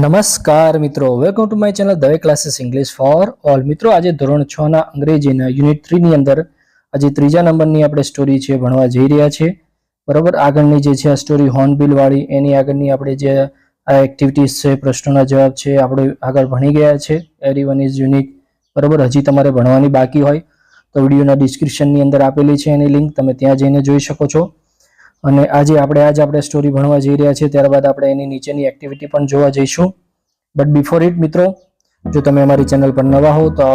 નમસ્કાર મિત્રો. Welcome to my channel Dave classes English for all મિત્રો, આજે ધોરણ છ ના અંગ્રેજીના યુનિટ થ્રી ની અંદર આજે ત્રીજા નંબરની આપણે સ્ટોરી છે, ભણવા જઈ રહ્યા છે બરોબર? આગળની જે છે આ સ્ટોરી હોર્નબિલ વાળી, એની આગળની આપણે જે આ એક્ટિવિટીઝ છે, પ્રશ્નોના જવાબ છે, આપણે આગળ ભણી ગયા છે. એવરી વન ઇઝ યુનિક બરોબર? હજી તમારે ભણવાની બાકી હોય. તો વિડીયોના ડિસ્ક્રિપ્શનની અંદર આપેલી છે એની લિંક તમે ત્યાં જઈને જોઈ શકો છો. અને આજે આપણે આજ આપણે સ્ટોરી ભણવા જઈ રહ્યા છીએ, ત્યારબાદ આપણે એની નીચેની એક્ટિવિટી પણ જોવા જઈશું. બટ બિફોર ઇટ મિત્રો, જો તમે અમારી ચેનલ પર નવા હો, તો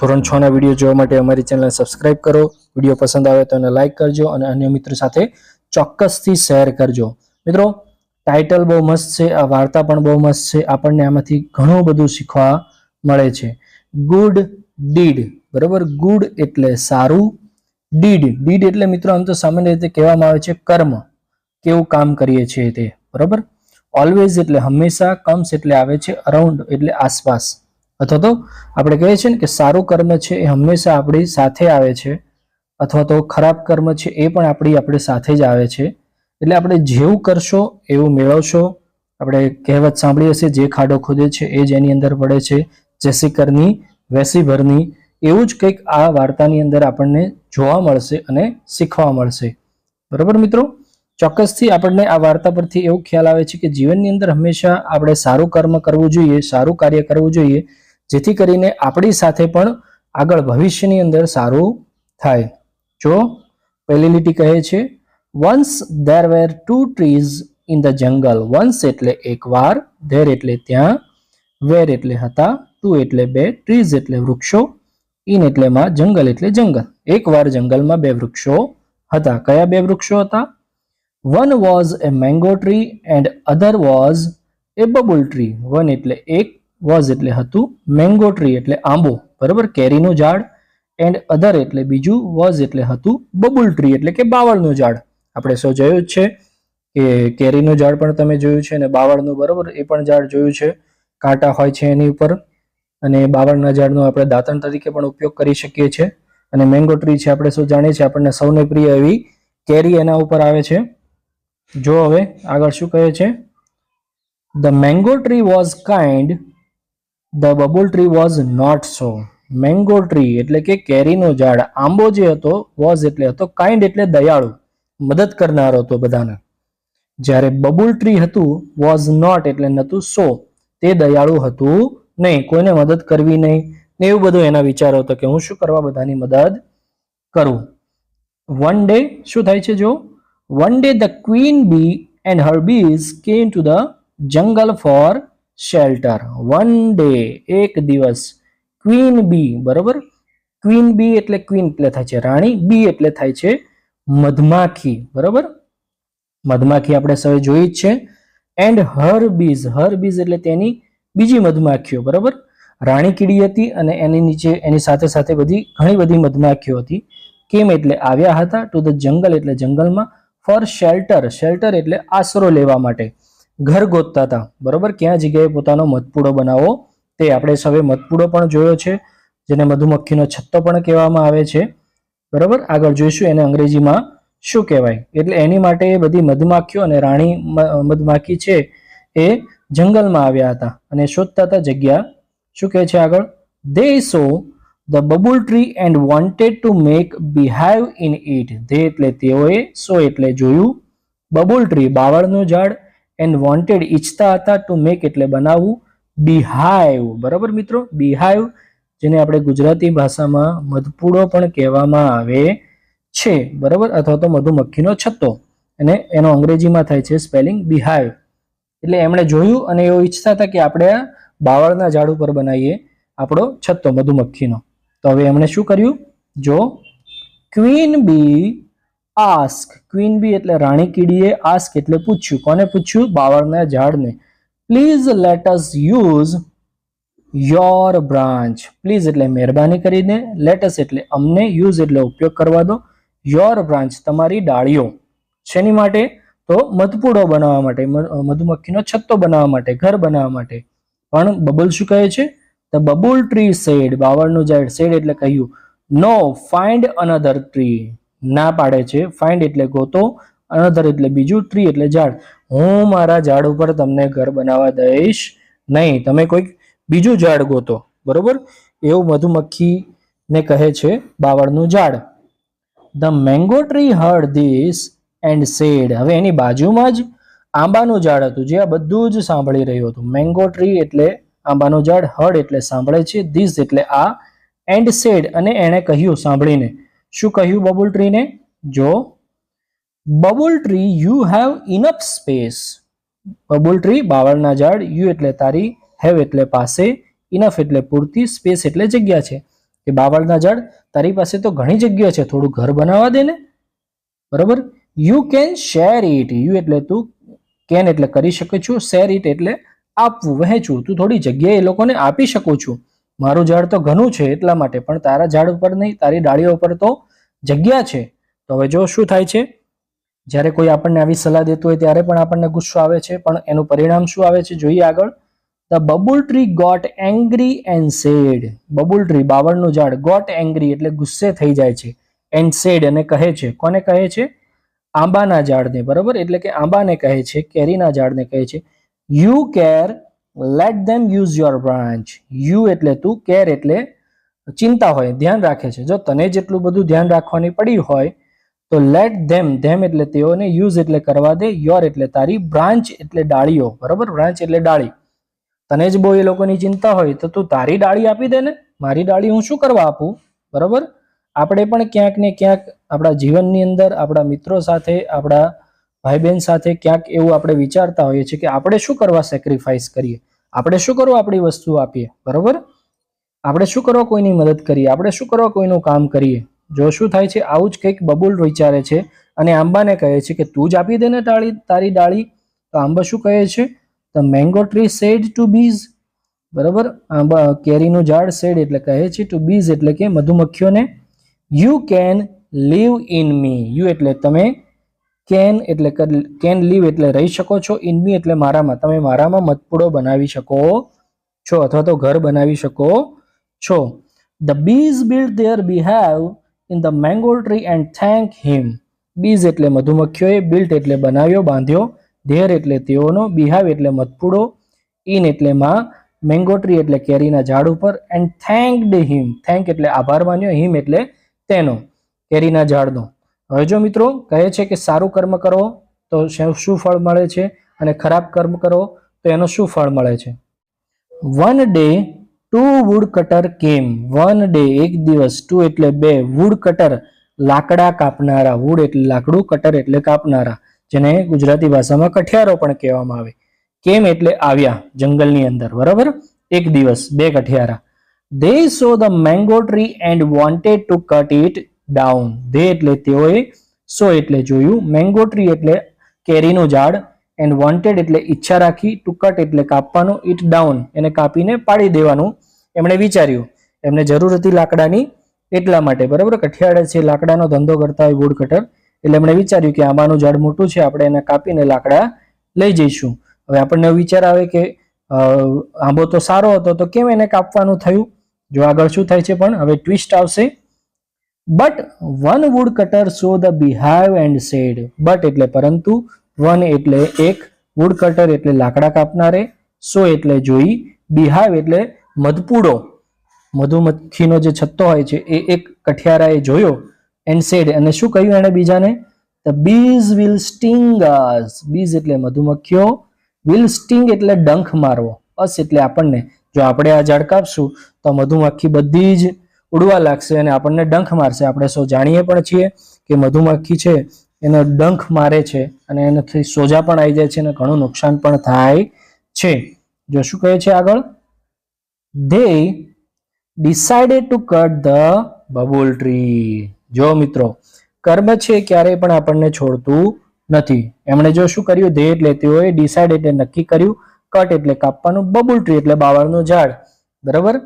ધોરણ છ ના વીડિયો જોવા માટે અમારી ચેનલ સબસ્ક્રાઇબ કરો. વીડિયો પસંદ આવે તો એને લાઇક કરજો અને અન્ય મિત્રો સાથે ચોક્કસથી શેર કરજો. મિત્રો ટાઇટલ બહુ મસ્ત છે, આ વાર્તા પણ બહુ મસ્ત છે, આપણને આમાંથી ઘણું બધું શીખવા મળે છે. ગુડ ડીડ બરોબર? ગુડ એટલે સારું ડીડ. ડીડ એટલે મિત્રો આમ તો સામાન્ય રીતે કહેવામાં આવે છે કર્મ. કેવું કામ કરીએ છીએ તે? બરોબર? ઓલવેઝ એટલે હંમેશા કમ્સ એટલે આવે છે અરાઉન્ડ એટલે આસપાસ. અથવા તો આપણે કહીએ છીએ ને કે સારું કર્મ છે એ હંમેશા આપણી સાથે આવે છે. અથવા તો ખરાબ કર્મ છે એ પણ આપણી આપણે સાથે જ આવે છે. એટલે આપણે જેવું કરશો, એવું મેળવશો. આપણે કહેવત સાંભળી હશે, જે ખાડો ખોદે છે એ જ એની અંદર પડે છે. જેસી કરની, વેસી ભરની. એવું જ કંઈક આ વાર્તાની અંદર આપણને જોવા મળશે અને શીખવા મળશે. બરોબર મિત્રો? ચોક્કસથી આપણને આ વાર્તા પરથી એવો ખ્યાલ આવે છે કે જીવનની અંદર હંમેશા આપણે સારું કર્મ કરવું જોઈએ, સારું કાર્ય કરવું જોઈએ, જેથી કરીને આપણી સાથે પણ આગળ ભવિષ્યની અંદર સારું થાય. જો પહેલી લીટી કહે છે once there were two trees in the jungle once એટલે એકવાર ધેર એટલે ત્યાં વેર એટલે હતા ટુ એટલે બે ટ્રીઝ એટલે વૃક્ષો. ઇન એટલે માં જંગલ એટલે જંગલ. એકવાર જંગલમાં બે વૃક્ષો હતા. કયા બે વૃક્ષો હતા? One was a mango tree and other was a babul tree one એટલે એક વોઝ એટલે હતું મેંગો ટ્રી એટલે આંબો. બરાબર? કેરીનું ઝાડ. એન્ડ અધર એટલે બીજું વોઝ એટલે હતું બબુલ ટ્રી એટલે કે બાવળનું ઝાડ. આપણે સૌ જોયું જ છે કે કેરીનું ઝાડ પણ તમે જોયું છે અને બાવળનું, બરાબર? એ પણ ઝાડ જોયું છે. કાંટા હોય છે એની ઉપર. અને બાવળના ઝાડનો આપણે દાંતણ તરીકે પણ ઉપયોગ કરી શકીએ છીએ. અને મેંગો ટ્રી છે, આપણે શું જાણીએ છીએ? આપણને સૌને પ્રિય એવી કેરી એના ઉપર આવે છે. જો હવે આગળ શું કહે છે? The mango tree was kind the babul tree was not so mango tree એટલે કે કેરીનો ઝાડ, આંબો જે હતો વોઝ એટલે હતો કાઇન્ડ એટલે દયાળુ, મદદ કરનારો હતો બધાને. જ્યારે બબુલ ટ્રી હતું વોઝ નોટ એટલે નતું સો તે દયાળુ હતું નહીં, કોઈને મદદ કરવી નહીં ને એવું બધું એના વિચારો હતો કે હું શું કરવા બધાની મદદ કરું. વન ડે શું થાય છે જો? One day the queen bee and her bees came to the jungle for shelter one day એક દિવસ. ક્વીન બી બરોબર? ક્વીન બી એટલે ક્વીન એટલે થાય છે રાણી બી એટલે થાય છે મધમાખી, બરોબર? મધમાખી આપણે સૌ જોઈ જ છે. And her bees her bees એટલે તેની બીજી મધમાખીઓ, બરાબર? રાણી કીડી હતી અને એની નીચે, એની સાથે સાથે બધી ઘણી બધી મધમાખીઓ હતી. કેમ એટલે આવ્યા હતા? ટુ ધ જંગલ એટલે જંગલમાં. ફોર શેલ્ટર શેલ્ટર એટલે આશરો લેવા માટે. ઘર ગોતતા હતા, બરાબર? ક્યાં જગ્યાએ પોતાનો મધપૂડો બનાવવો તે આપણે સૌએ મધપૂડો પણ જોયો છે, જેને મધુમક્ખીનો છત્તો પણ કહેવામાં આવે છે. બરાબર? આગળ જોઈશું એને અંગ્રેજીમાં શું કહેવાય. એટલે એની માટે એ બધી મધમાખીઓ અને રાણી મધમાખી છે એ જંગલમાં આવ્યા હતા અને શોધતા હતા જગ્યા શું કહે છે આગળ? They saw the babul tree and wanted to make beehive in it they એટલે તેઓએ સો એટલે જોયું બબુલ ટ્રી બાવળનું ઝાડ એન્ડ વોન્ટેડ ઈચ્છતા હતા ટુ મેક એટલે બનાવવું બિહાઈવ બરાબર મિત્રો? બિહાઇવ જેને આપણે ગુજરાતી ભાષામાં મધપૂડો પણ કહેવામાં આવે છે. બરાબર? અથવા તો મધુમક્ખીનો છત્તો. અને એનો અંગ્રેજીમાં થાય છે સ્પેલિંગ બિહાઇવ એટલે એમણે જોયું અને એવું ઈચ્છતા હતા કે આપણે આ બાવળના ઝાડ ઉપર બનાવીએ આપણો છત્તો મધુમક્ખીનો. તો હવે એમણે શું કર્યું? જો queen bee ask queen bee એટલે રાણી કીડીએ આસ્ક એટલે પૂછ્યું. કોને પૂછ્યું? બાવળના ઝાડને. Please let us use your branch please એટલે મહેરબાની કરીને લેટસ એટલે અમને યુઝ એટલે ઉપયોગ કરવા દો. યોર બ્રાન્ચ તમારી ડાળીઓ. શેની માટે? તો મધપૂડો બનાવવા માટે મધુમક્ખીનો છત્તો બનાવવા માટે, ઘર બનાવવા માટે. પણ બબલ શું કહે છે? ધ બબુલ ટ્રી સેડ બાવળનું ઝાડ સેડ એટલે કહ્યું નો ફાઇન્ડ અનધર ટ્રી ના પાડે છે ફાઇન્ડ એટલે ગોતો અનધર એટલે બીજું ટ્રી એટલે ઝાડ. હું મારા ઝાડ ઉપર તમને ઘર બનાવવા દઈશ નહીં, તમે કોઈક બીજું ઝાડ ગોતો, બરોબર? એવું મધુમક્ખીને કહે છે બાવળનું ઝાડ. The mango tree heard this and said હવે એની બાજુમાં જ આંબાનું ઝાડ હતું, જે આ બધું જ સાંભળી રહ્યું હતું. મેંગો ટ્રી એટલે આંબાનું ઝાડ, હળ એટલે સાંભળે છે ધીસ એટલે આ એન્ડ સેડ અને એણે કહ્યું સાંભળીને. શું કહ્યું બબુલ ટ્રીને? જો, babul tree you have enough space babul tree, બાવળના ઝાડ યુ એટલે તારી હેવ એટલે પાસે ઇનફ એટલે પૂરતી સ્પેસ એટલે જગ્યા છે. કે બાવળના ઝાડ, તારી પાસે તો ઘણી જગ્યા છે, થોડું ઘર બનાવવા દે ને? બરોબર? You can share it you એટલે તું કેન એટલે કરી શકે છું. શેર ઇટ એટલે આપવું. વહેંચવું. તું થોડી જગ્યાએ એ લોકોને આપી શકું છું. મારું ઝાડ તો ઘણું છે એટલા માટે, પણ તારા ઝાડ ઉપર નહીં, તારી ડાળીઓ ઉપર તો જગ્યા છે. તો હવે જો શું થાય છે? જ્યારે કોઈ આપણને આવી સલાહ દેતું હોય, ત્યારે પણ આપણને ગુસ્સો આવે છે, પણ એનું પરિણામ શું આવે છે જોઈએ આગળ. The babul tree got angry and said babul tree બાવળનું ઝાડ ગોટ એંગ્રી એટલે ગુસ્સે થઈ જાય છે. એન્ડ સેડ અને કહે છે. કોને કહે છે? આંબાના ઝાડને, બરાબર? એટલે કે આંબાને કહે છે, કેરીના ઝાડને કહે છે. You care let them use your branch you એટલે તું કેર એટલે ચિંતા હોય, ધ્યાન રાખે છે. જો તને જેટલું બધું ધ્યાન રાખવાની પડી હોય, તો લેટ ધેમ ધેમ એટલે તેઓને યુઝ એટલે કરવા દે યોર એટલે તારી બ્રાન્ચ એટલે ડાળીઓ, બરાબર? બ્રાન્ચ એટલે ડાળી. તને જ બહુ એ લોકોની ચિંતા હોય, તો તું તારી ડાળી આપી દે ને. મારી ડાળી હું શું કરવા આપું? બરોબર? આપણે પણ ક્યાંક ને ક્યાંક આપણા જીવનની અંદર, આપણા મિત્રો સાથે, આપણા ભાઈ બહેન સાથે ક્યાંક એવું આપણે વિચારતા હોઈએ છીએ કે આપણે શું કરવા સેક્રિફાઈસ કરીએ? આપણે શું કરવા આપણી વસ્તુ આપીએ? બરોબર? આપણે શું કરવા કોઈની મદદ કરીએ? આપણે શું કરવા કોઈનું કામ કરીએ? જો શું થાય છે, આવું જ કંઈક બબુલ વિચારે છે અને આંબાને કહે છે કે તું જ આપી દે ને ટાળી તારી ડાળી? તો આંબા શું કહે છે? The mango tree said to bees બરાબર? આંબા કેરીનું ઝાડ સેડ એટલે કહે છે ટુ બીઝ એટલે કે મધુમક્ખીઓને you can live in me you એટલે તમે કેન એટલે કેન લીવ એટલે રહી શકો છો. ઇન મી એટલે મારામાં. તમે મારામાં મતપૂડો બનાવી શકો છો અથવા તો ઘર બનાવી શકો છો. The bees build their beehive in the mango tree and thank him bees એટલે મધુમક્ખીઓએ બિલ્ટ એટલે બનાવ્યો, બાંધ્યો. ધેર એટલે તેઓનો બિહાવ એટલે મતપૂડો ઇન એટલે માં મેંગો ટ્રી એટલે કેરીના ઝાડ ઉપર. એન્ડ થેન્કડ હિમ થેન્ક એટલે આભાર માન્યો. હિમ એટલે તેનો કેરીના ઝાડનો. હવે જો મિત્રો કહે છે કે સારું કર્મ કરો, તો શું ફળ મળે છે? અને ખરાબ કર્મ કરો, તો એનો શું ફળ મળે છે? One day two woodcutter came one day એક દિવસ ટુ એટલે બે. વુડ કટર લાકડા કાપનારા. વુડ એટલે લાકડું કટર એટલે કાપનારા. જેને ગુજરાતી ભાષામાં કઠિયારો પણ કહેવામાં આવે. કેમ એટલે આવ્યા, જંગલની અંદર. બરાબર? એક દિવસ, બે કઠિયારા. They saw the mango tree and wanted to cut it down They એટલે તેઓએ સો એટલે જોયું, મેંગો ટ્રી એટલે કેરીનું ઝાડ એન્ડ વોન્ટેડ એટલે ઈચ્છા રાખી ટુ કટ એટલે કાપવાનું ઇટ ડાઉન એને કાપીને પાડી દેવાનું. એમણે વિચાર્યું, એમને જરૂર હતી લાકડાની એટલા માટે. બરાબર? કઠિયાળે છે, લાકડાનો ધંધો કરતા હોય વુડ કટર એટલે એમણે વિચાર્યું કે આંબાનું ઝાડ મોટું છે, આપણે એને કાપીને લાકડા લઈ જઈશું. હવે આપણને વિચાર આવે કે આંબો તો સારો હતો, તો કેમ એને કાપવાનું થયું? જો આગળ શું થાય છે પણ, હવે ટ્વિસ્ટ આવશે. But one woodcutter saw the beehive and said but એટલે પરંતુ વન એટલે એક વુડ કટર એટલે લાકડા કાપનારે સો એટલે જોઈ બિહાવ એટલે મધપૂડો. મધુમક્ખીનો જે છત્તો હોય છે, એ એક કઠિયારાએ જોયો એન્ડ સેડ અને શું કહ્યું એણે બીજાને? બીઝ વિલ સ્ટિંગ બીઝ એટલે મધુમક્ખીઓ વિલ સ્ટિંગ એટલે ડંખ મારવો. અસ એટલે આપણને જો આપણે આ ઝાડ કાપશું, તો મધુમાખી બધી જ ઉડવા લાગશે અને આપણને ડંખ મારશે. આપણે સૌ જાણીએ પણ છીએ કે મધુમાખી છે, એનો ડંખ મારે છે અને એનાથી સોજા પણ આવી જાય છે અને ઘણું નુકસાન પણ થાય છે. જો શું કહે છે આગળ? They decided to cut the babul tree જો મિત્રો, કર્મ છે ક્યારેય પણ આપણને છોડતું નથી. એમણે જો શું કર્યું? ધ્યેય એટલે તેઓએ ડિસાઇડ એટલે નક્કી કર્યું. કટ એટલે કાપવાનું બબુલ ટ્રી એટલે બાવળનું ઝાડ. બરાબર?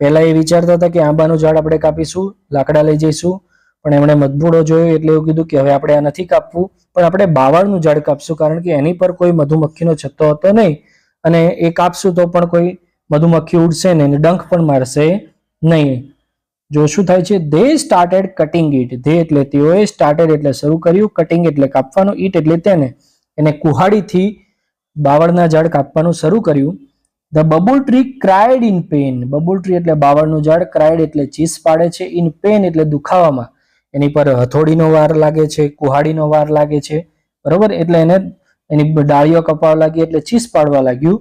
પહેલા એ વિચારતા હતા કે આંબાનું ઝાડ આપણે કાપીશું, લાકડા લઈ જઈશું. પણ એમણે મધભૂડો જોયો એટલે એવું કીધું કે હવે આપણે આ નથી કાપવું, પણ આપણે બાવળનું ઝાડ કાપશું, કારણ કે એની પર કોઈ મધુમક્ખીનો છત્તો હતો નહીં. અને એ કાપશું તો પણ કોઈ મધુમક્ખી ઉડશે નહીં ડંખ પણ મારશે નહીં. જો શું થાય છે they started cutting it they એટલે તેઓએ સ્ટાર્ટેડ એટલે શરૂ કર્યું કટિંગ એટલે કાપવાનું ઈટ એટલે તેને. એને કુહાડીથી બાવળના ઝાડ કાપવાનું શરૂ કર્યું. The babul tree cried in pain babul tree એટલે બાવળનું ઝાડ ક્રાઇડ એટલે ચીસ પાડે છે ઇન પેન એટલે દુખાવામાં. એની પર હથોડીનો વાર લાગે છે, કુહાડીનો વાર લાગે છે. બરોબર? એટલે એને એની ડાળીઓ કપાવા લાગી એટલે ચીસ પાડવા લાગ્યું.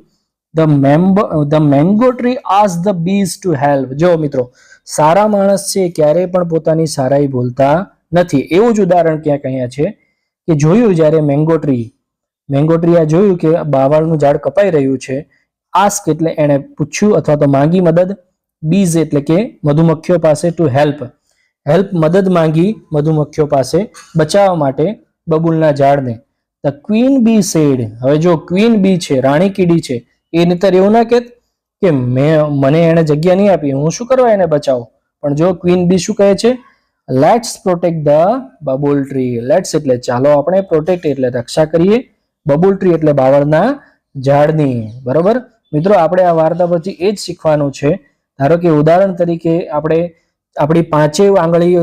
The mango the mango tree as the bees to help જો મિત્રો સારા માણસ છે, ક્યારેય પણ પોતાની સારાઈ બોલતા નથી. એવું જ ઉદાહરણ ક્યાંક અહીંયા છે કે જોયું જ્યારે મેંગો ટ્રી મેંગો ટ્રી આ જોયું કે બાવળનું ઝાડ કપાઈ રહ્યું છે આસ્ક એટલે એણે પૂછ્યું અથવા તો માંગી મદદ, બીઝ એટલે કે મધુમક્ખીઓ પાસે ટુ હેલ્પ હેલ્પ મદદ માંગી મધુમક્ખીઓ પાસે બચાવવા માટે બબુલના ઝાડને. ધ ક્વીન બી સેડ હવે જો ક્વીન બી છે, રાણી કીડી છે, એ નહીતર એવું ના કહેત કે મેં, મને એણે જગ્યા નહીં આપી, હું શું કરવા એને બચાવું? પણ જો ક્વીન બી શું કહે છે let's protect the babul tree let's એટલે ચાલો આપણે પ્રોટેક્ટ એટલે રક્ષા કરીએ બબુલ ટ્રી એટલે બાવળના ઝાડની. બરોબર? મિત્રો, આપણે આ વાર્તા પરથી એ જ શીખવાનું છે. ધારો કે ઉદાહરણ તરીકે આપણે આપણી પાંચેય આંગળી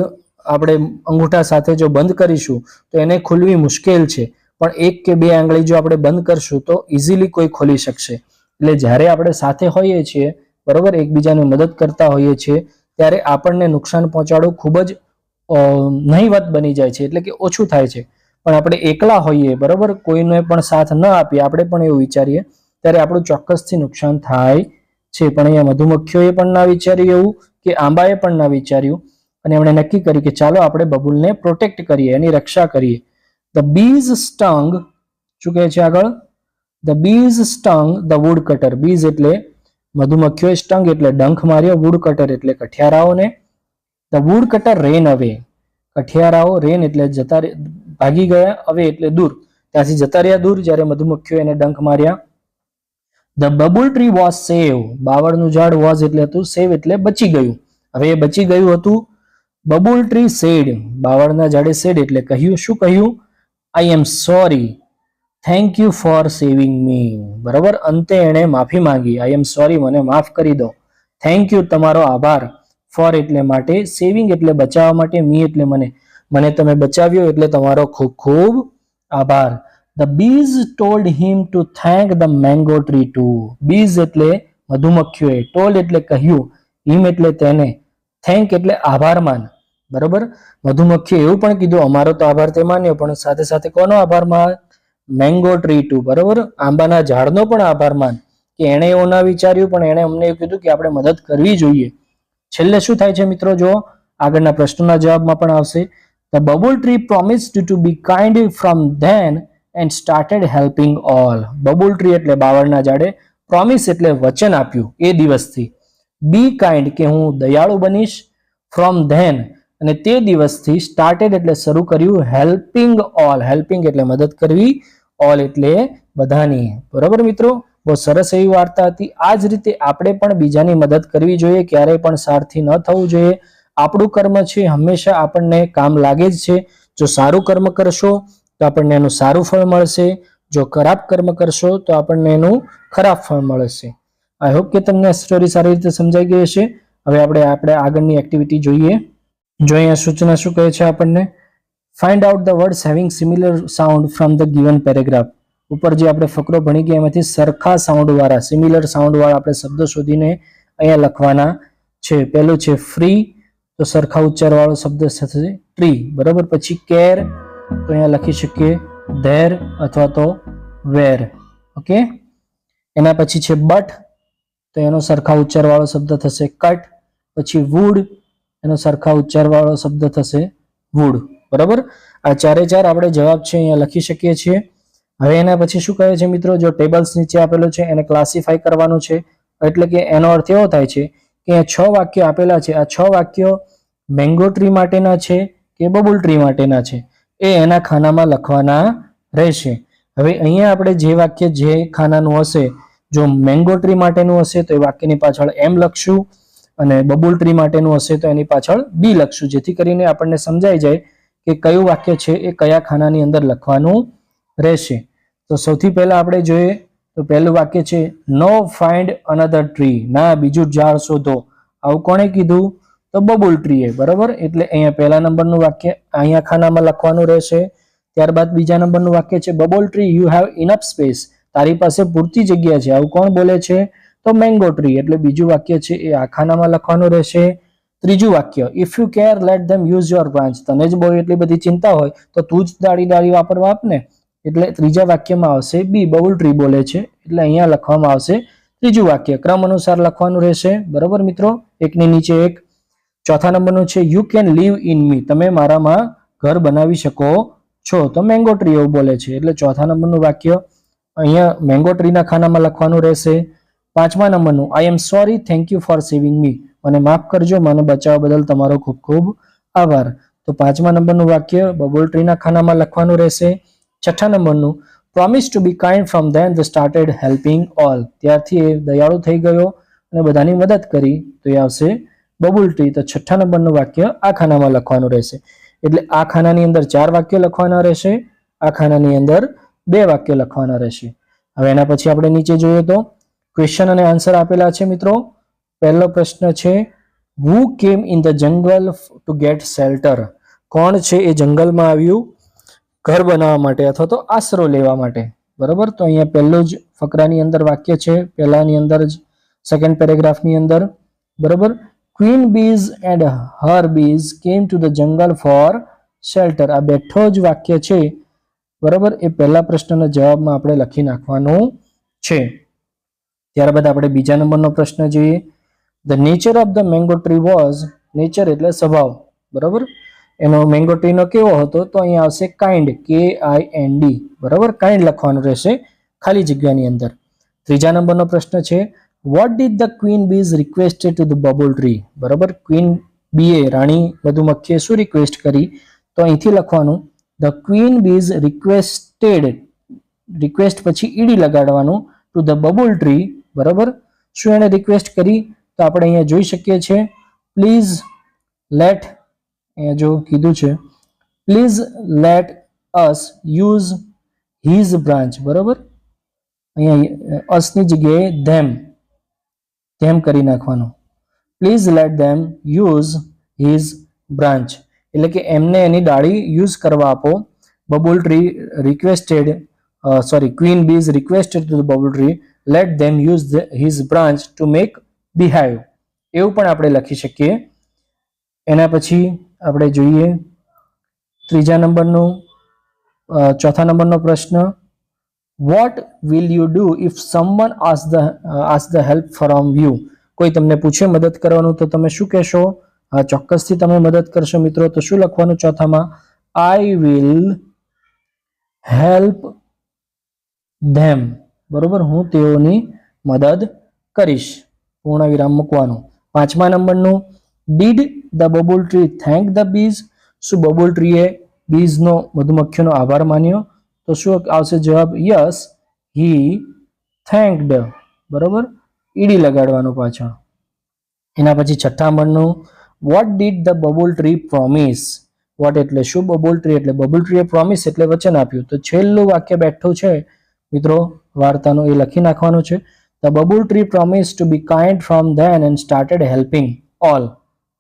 આપણે અંગૂઠા સાથે જો બંધ કરીશું, તો એને ખોલવી મુશ્કેલ છે. પણ એક કે બે આંગળી જો આપણે બંધ કરશું, તો ઇઝીલી કોઈ ખોલી શકશે. એટલે જ્યારે આપણે સાથે હોઈએ છીએ, બરોબર, એકબીજાને મદદ કરતા હોઈએ છીએ, ત્યારે આપણને નુકસાન પહોંચાડવું ખૂબ જ નહીવત બની જાય છે, એટલે કે ઓછું થાય છે. પણ આપણે એકલા હોઈએ, બરોબર, કોઈને પણ સાથ ન આપીએ, આપણે પણ એવું વિચારીએ, ત્યારે આપણું ચોક્કસથી નુકસાન થાય છે. પણ અહીંયા મધુમક્ખીઓએ પણ ના વિચાર્યું એવું, કે આંબાએ પણ ના વિચાર્યું. અને એમણે નક્કી કર્યું કે ચાલો આપણે બબુલને પ્રોટેક્ટ કરીએ, એની રક્ષા કરીએ. ધ બીઝ સ્ટંગ શું કહે છે આગળ? The bees stung the woodcutter bees એટલે મધુમક્ખીઓએ સ્ટંગ એટલે ડંખ માર્યો વુડ કટર એટલે કઠિયારાઓને. The woodcutter ran away કઠિયારાઓ રેન એટલે જતા ભાગી ગયા અવે એટલે દૂર. ત્યાંથી જતા રહ્યા દૂર જ્યારે મધુમક્ખીઓ એને ડંખ માર્યા. The babul tree was save બાવળનું ઝાડ વોઝ એટલે હતું સેવ એટલે બચી ગયું. હવે એ બચી ગયું હતું. બબુલ ટ્રી સેડ બાવળના ઝાડે સેડ એટલે કહ્યું. શું કહ્યું? I am sorry thank you for saving me બરાબર? અંતે એણે માફી માંગી. આઈ એમ સોરી મને માફ કરી દો. થેન્ક યુ તમારો આભાર. ફોર એટલે માટે સેવિંગ એટલે બચાવવા માટે મી એટલે મને. મને તમે બચાવ્યો એટલે તમારો ખૂબ ખૂબ આભાર. The bees told him to thank the mango tree to bees એટલે મધુમક્ખીઓએ ટોલ્ડ એટલે કહ્યું. હિમ એટલે તેને. થેન્ક એટલે આભાર માન બરોબર? મધુમક્ખીએ એવું પણ કીધું, અમારો તો આભાર તે માન્યો, પણ સાથે સાથે કોનો આભાર માન મેંગો ટ્રી ટુ બરોબર? આંબાના ઝાડનો પણ આભાર માન કે એણે એવું ના વિચાર્યું, પણ એણે અમને એવું કીધું કે આપણે મદદ કરવી જોઈએ. છેલ્લે શું થાય છે મિત્રો? જો આગળના પ્રશ્નોના જવાબમાં પણ આવશે. The babul tree promised to be kind from then and started helping all babul tree એટલે બાવળના ઝાડે પ્રોમિસ એટલે વચન આપ્યું એ દિવસથી. બી કાઇન્ડ કે હું દયાળુ બનીશ ફ્રોમ ધેન અને તે દિવસથી સ્ટાર્ટેડ એટલે શરૂ કર્યું હેલ્પિંગ ઓલ હેલ્પિંગ એટલે મદદ કરવી ઓલ એટલે બધાની. બરોબર મિત્રો? બહુ સરસ એવી વાર્તા હતી. આ જ રીતે આપણે પણ બીજાની મદદ કરવી જોઈએ, ક્યારેય પણ સારથી ન થવું જોઈએ. આપણું કર્મ છે, હંમેશા આપણને કામ લાગે જ છે. જો સારું કર્મ કરશો, તો આપણને એનું સારું ફળ મળશે. જો ખરાબ કર્મ કરશો, તો આપણને એનું ખરાબ ફળ મળશે. આઈ હોપ કે તમને સ્ટોરી સારી રીતે સમજાઈ ગઈ હશે. હવે આપણે આપણે આગળની એક્ટિવિટી જોઈએ. જો અહીંયા સૂચના શું કહે છે આપણને? Find out the words having similar sound from the given paragraph ઉપર જે આપણે ફકરો ભણી ગયા એમાંથી સરખા સાઉન્ડવાળા સિમિલર સાઉન્ડવાળા આપણે શબ્દો શોધીને અહીંયા લખવાના છે. પહેલું છે ફ્રી તો સરખા ઉચ્ચારવાળો શબ્દ થશે ટ્રી બરાબર? પછી કેર તો અહીંયા લખી શકીએ ધેર અથવા તો વેર ઓકે એના પછી છે બટ તો એનો સરખા ઉચ્ચારવાળો શબ્દ થશે કટ પછી વુડ એનો સરખા ઉચ્ચારવાળો શબ્દ થશે વુડ બરાબર? આ ચારે ચાર આપણે જવાબ છે અહીંયા લખી શકીએ છીએ. હવે એના પછી શું કહે છે મિત્રો? જો ટેબલ્સ નીચે આપેલો છે, એને ક્લાસિફાઈ કરવાનું છે. એટલે કે એનો અર્થ એવો થાય છે કે છ વાક્યો આપેલા છે. આ છ વાક્યો મેંગો ટ્રી માટેના છે કે બબુલ ટ્રી માટેના છે? એ એના ખાનામાં લખવાના રહેશે. હવે અહીંયા આપણે જે વાક્ય જે ખાનાનું હશે, જો મેંગો ટ્રી માટેનું હશે, તો એ વાક્યની પાછળ એમ લખશું. અને બબુલ ટ્રી માટેનું હશે તો એની પાછળ બી લખશું, જેથી કરીને આપણને સમજાઈ જાય કે કયું વાક્ય છે એ કયા ખાનાની અંદર લખવાનું રહેશે. તો સૌથી પહેલા આપણે જોઈએ, તો પહેલું વાક્ય છે નો ફાઇન્ડ અનધર ટ્રી ના, બીજું ઝાડ શોધો. આવું કોણે કીધું? તો બબુલ ટ્રીએ, બરાબર? એટલે અહીંયા પહેલા નંબરનું વાક્ય અહીંયા ખાનામાં લખવાનું રહેશે. ત્યારબાદ બીજા નંબરનું વાક્ય છે, babul tree, you have enough space. તારી પાસે પૂરતી જગ્યા છે. આવું કોણ બોલે છે? તો મેંગો ટ્રી એટલે બીજું વાક્ય છે એ આ ખાનામાં લખવાનું રહેશે. ત્રીજું વાક્ય if you care let them use your branch તને જ બહુ એટલી બધી ચિંતા હોય તો તું જ દાડી દાડી વાપરવા આપને. એટલે ત્રીજા વાક્યમાં આવશે બી બબુલ ટ્રી બોલે છે. એટલે અહીંયા લખવામાં આવશે ત્રીજું વાક્ય, ક્રમ અનુસાર લખવાનું રહેશે. બરોબર મિત્રો? એકની નીચે એક. ચોથા નંબરનું છે you can live in me તમે મારામાં ઘર બનાવી શકો છો. તો મેંગો ટ્રી એવું બોલે છે. એટલે ચોથા નંબરનું વાક્ય, અહીંયા મેંગો ટ્રીના ખાનામાં લખવાનું રહેશે. પાંચમા નંબરનું I am sorry thank you for saving me મને માફ કરજો, મને બચાવવા બદલ તમારો ખૂબ ખૂબ આભાર. તો પાંચમા નંબરનું વાક્ય, બબુલ ટ્રીના ખાનામાં લખવાનું રહેશે. છઠ્ઠા નંબરનું promise to be kind from then the started helping all ત્યારથી એ દયાળુ થઈ ગયો અને બધાની મદદ કરી, તો એ આવશે બબુલ ટ્રી. તો છઠ્ઠા નંબરનું વાક્ય, આ ખાનામાં લખવાનું રહેશે. એટલે આ ખાનાની અંદર ચાર વાક્યો લખવાના રહેશે, આ ખાનાની અંદર બે વાક્યો લખવાના રહેશે. હવે એના પછી આપણે નીચે જોઈએ તો ક્વેશ્ચન અને આન્સર આપેલા છે મિત્રો. પહેલો પ્રશ્ન છે who came in the jungle to get shelter કોણ છે એ જંગલમાં આવ્યું? ઘર બનાવવા માટે અથવા તો આશરો લેવા માટે. બરોબર? તો અહીંયા પહેલો જ ફકરાની અંદર વાક્ય છે. પહેલાની અંદર જ સેકન્ડ પેરેગ્રાફની અંદર. બરોબર? Queen bees and her bees came to the jungle for shelter આ બેઠો જ વાક્ય છે. બરોબર? એ પહેલા પ્રશ્નના જવાબમાં આપણે લખી નાખવાનું છે. ત્યારબાદ આપણે બીજા નંબરનો પ્રશ્ન જોઈએ. The nature of the mango tree was nature એટલે સ્વભાવ. બરાબર? એનો મેંગો ટ્રીનો કેવો હતો? તો અહીંયા આવશે kind K I N D બરાબર? કાઇન્ડ લખવાનું રહેશે ખાલી જગ્યાની અંદર. ત્રીજા નંબરનો પ્રશ્ન છે what did the queen bees requested to the babul tree બરાબર? ક્વીન બીએ રાણી મધુમક્ખીએ શું રિક્વેસ્ટ કરી? તો અહીંથી લખવાનું the queen bees requested request પછી ઈડી લગાડવાનું ટુ ધ બબુલ ટ્રી બરોબર? શું એણે રિક્વેસ્ટ કરી? તો આપણે અહીંયા જોઈ શકીએ છીએ. પ્લીઝ લેટ અહીંયા જો કીધું છે. Please let us use his branch બરોબર? અહીંયા અસની જગ્યાએ ધેમ ધેમ કરી નાખવાનું. Please let them use his branch એટલે કે એમને એની ડાળી યુઝ કરવા આપો. Babul tree requested sorry queen bees requested to the babul tree let them use his branch to make beehive એવું પણ આપણે લખી શકીએ. એના પછી આપણે જોઈએ ત્રીજા નંબરનું ચોથા નંબરનો પ્રશ્ન. What will you do if someone ask the ask the help from you કોઈ તમને પૂછે મદદ કરવાનું, તો તમે શું કહેશો? ચોક્કસથી તમે મદદ કરશો મિત્રો. તો શું લખવાનું ચોથામાં? આઈ વિલ હેલ્પ ધેમ બરોબર? હું તેઓની મદદ કરીશ. પૂર્ણ વિરામ મૂકવાનું. પાંચમા નંબરનું did the babul tree thank the bees શું બબુલ ટ્રીએ બીઝનો મધુમક્ખીનો આભાર માન્યો? તો શું આવશે જવાબ? યસ હી થેન્કડ બરોબર? ઈડી લગાડવાનું પાછળ. એના પછી છઠ્ઠા નંબરનું what did the babul tree promise what એટલે શું? બબુલ ટ્રી એટલે બબુલ ટ્રીએ પ્રોમિસ એટલે વચન આપ્યું. તો છેલ્લું વાક્ય બેઠું છે મિત્રો, વાર્તાનું એ લખી નાખવાનું છે. The babul tree promise to be kind from then and started helping all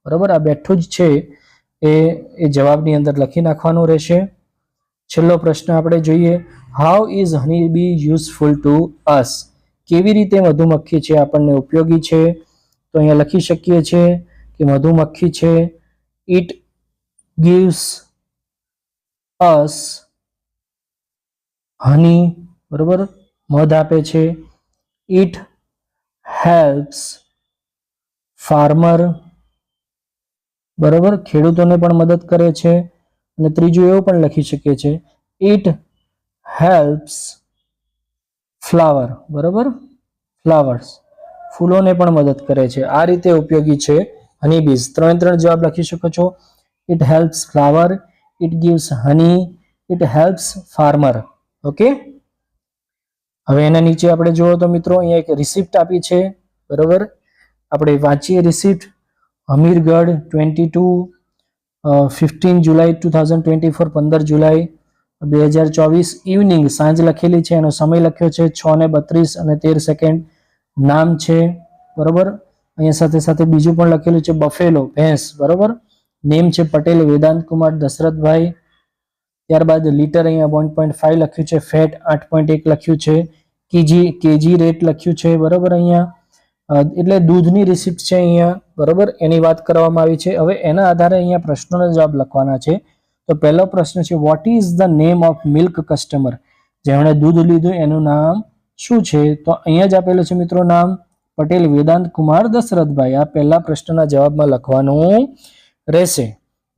બરાબર? આ બેઠું જ છે એ એ જવાબની અંદર લખી નાખવાનું રહેશે. છેલ્લો પ્રશ્ન આપણે જોઈએ how is honey bee useful to us કેવી રીતે મધુમક્ખી છે? આપણને ઉપયોગી છે? તો અહીંયા લખી શકીએ છીએ કે મધુમક્ખી છે. ઇટ ગીવ્સ અસ હની બરોબર? મધ આપે છે. ઇટ હેલ્પ્સ ફાર્મર બરોબર? ખેડૂતોને પણ મદદ કરે છે. અને ત્રીજું એવું પણ લખી શકીએ છે. ઇટ હેલ્પ્સ ફ્લાવર બરોબર? ફ્લાવર્સ ફૂલોને પણ મદદ કરે છે. આ રીતે ઉપયોગી છે હની બીઝ ત્રણે ત્રણ જવાબ લખી શકો છો. It helps flower it gives honey it helps farmer okay હવે એના નીચે આપણે જોવો તો મિત્રો, અહીંયા એક રિસિપ્ટ આપી છે, બરોબર? આપણે વાંચીએ receipt Hamirgadh twenty two fifteen July two thousand twenty four પંદર જુલાઈ બે હજાર ચોવીસ ઇવનિંગ સાંજ લખેલી છે, એનો સમય લખ્યો છે છ ને બત્રીસ અને તેર સેકન્ડ નામ છે, બરોબર? અહીંયા સાથે સાથે બીજું પણ લખેલું છે, બફેલો, ભેંસ, બરોબર? નેમ છે, પટેલ, વેદાંત કુમાર, દશરથભાઈ ત્યારબાદ લીટર અહીંયા વન પોઈન્ટ ફાઈવ લખ્યું છે ફેટ આઠ પોઈન્ટ એક લખ્યું છે, કેજી કેજી રેટ લખ્યું છે, બરોબર અહીંયા? એટલે દૂધની રિસિપ્ટ છે અહીંયા, બરોબર? એની વાત કરવામાં આવી છે. હવે એના આધારે અહીંયા પ્રશ્નોના જવાબ લખવાના છે. તો પહેલો પ્રશ્ન છે what is the name of milk customer જેમણે દૂધ લીધું એનું નામ શું છે? તો અહીંયા જ આપેલું છે મિત્રો નામ, પટેલ વેદાંત કુમાર દશરથભાઈ. આ પહેલા પ્રશ્નના જવાબમાં લખવાનું રહેશે.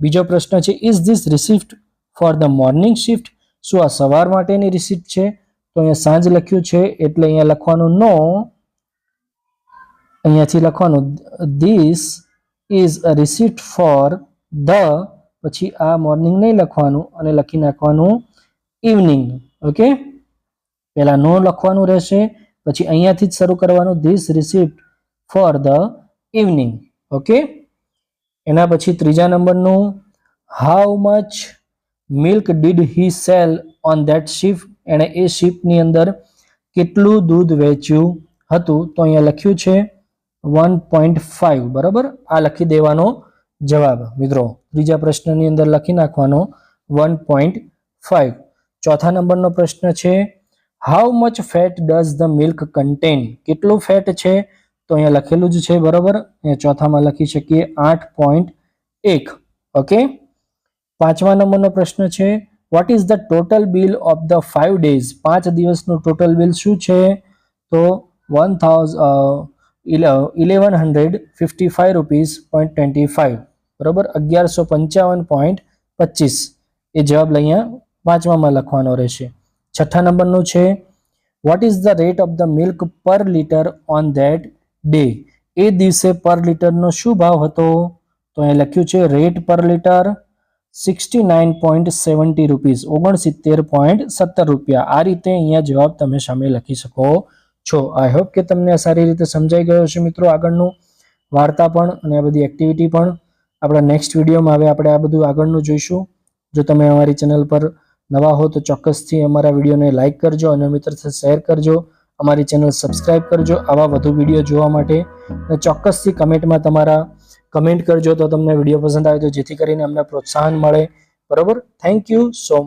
બીજો પ્રશ્ન છે is this receipt for the morning shift. શું આ સવાર માટેની રિસિપ્ટ છે? તો અહીંયા સાંજ લખ્યું છે, એટલે અહીંયા લખવાનું નો. અહીંયાથી લખવાનું this is a receipt for the પછી આ મોર્નિંગ નહીં લખવાનું, અને લખી નાખવાનું ઇવનિંગ ઓકે? પહેલાં નો લખવાનું રહેશે, પછી અહીંયાથી જ શરૂ કરવાનું this receipt for the evening okay? એના પછી ત્રીજા નંબરનું how much milk did he sell on that ship એણે એ શિપની અંદર કેટલું દૂધ વેચ્યું હતું? તો અહીંયા લખ્યું છે વન પોઈન્ટ ફાઇવ બરાબર? આ લખી દેવાનો જવાબ. મિત્રો, ત્રીજા પ્રશ્નની અંદર લખી નાખવાનો વન પોઈન્ટ ફાઇવ ચોથા નંબરનો પ્રશ્ન છે how much fat does the milk contain કેટલું ફેટ છે? તો અહીંયા લખેલું જ છે, બરાબર? અહીંયા ચોથામાં લખી શકીએ આઠ પોઈન્ટ એક. ઓકે પાંચમા નંબરનો પ્રશ્ન છે what is the total bill of the five days પાંચ દિવસનું ટોટલ બિલ શું છે? તો one thousand eleven hundred fifty five rupees point twenty five બરાબર? અગિયારસો પંચાવન પોઈન્ટ પચીસ. એ જવાબ અહીંયા પાંચમામાં લખવાનો રહેશે. છઠ્ઠા નંબરનું છે what is the rate of the milk per litre on that day એ દિવસે પર લીટરનો શું ભાવ હતો? તો અહીં લખ્યું છે rate per litre sixty nine point seventy rupees ઓગણસિત્તેર પોઈન્ટ સત્તર રૂપિયા. આ રીતે અહીંયા જવાબ તમે સામે લખી શકો છો. આઈ હોપ કે તમને સારી રીતે સમજાઈ ગયો છે મિત્રો આગળનું વાર્તા પણ અને આ બધી એક્ટિવિટી પણ. આપણા નેક્સ્ટ વિડીયોમાં હવે આપણે આ બધું આગળનું જોઈશું. જો તમે અમારી ચેનલ પર નવા હો તો ચોક્કસથી અમારા વિડીયોને લાઇક કરજો અને મિત્ર સાથે શેર કરજો. અમારી ચેનલ સબસ્ક્રાઇબ કરજો આવા વધુ વીડિયો જોવા માટે. અને ચોક્કસથી કમેન્ટમાં તમારા કમેન્ટ કરજો તો તમને વીડિયો પસંદ આવે તો જેથી કરીને અમને પ્રોત્સાહન મળે. બરોબર? Thank you so